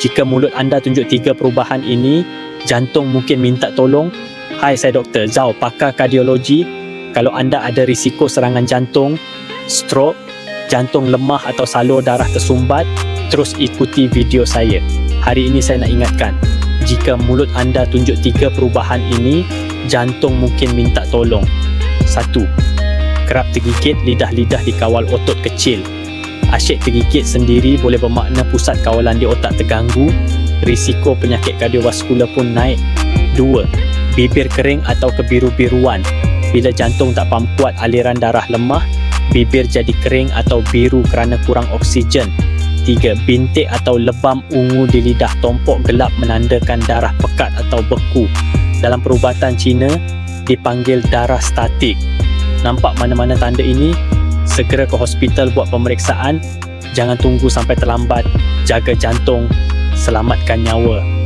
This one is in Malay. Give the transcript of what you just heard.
Jika mulut anda tunjuk tiga perubahan ini, jantung mungkin minta tolong. Hai, saya Dr. Zhao, pakar kardiologi. Kalau anda ada risiko serangan jantung, stroke, jantung lemah atau salur darah tersumbat, terus ikuti video saya. Hari ini saya nak ingatkan, jika mulut anda tunjuk tiga perubahan ini, jantung mungkin minta tolong. Satu, kerap tergigit lidah-lidah di kawal otot kecil. Asyik tergigit sendiri boleh bermakna pusat kawalan di otak terganggu, risiko penyakit kardiovaskular pun naik. Dua, bibir kering atau kebiru-biruan. Bila jantung tak pam kuat aliran darah lemah, bibir jadi kering atau biru kerana kurang oksigen. Tiga, bintik atau lebam ungu di lidah tompok gelap menandakan darah pekat atau beku. Dalam perubatan Cina, dipanggil darah statik. Nampak mana-mana tanda ini? Segera ke hospital buat pemeriksaan. Jangan tunggu sampai terlambat. Jaga jantung, selamatkan nyawa.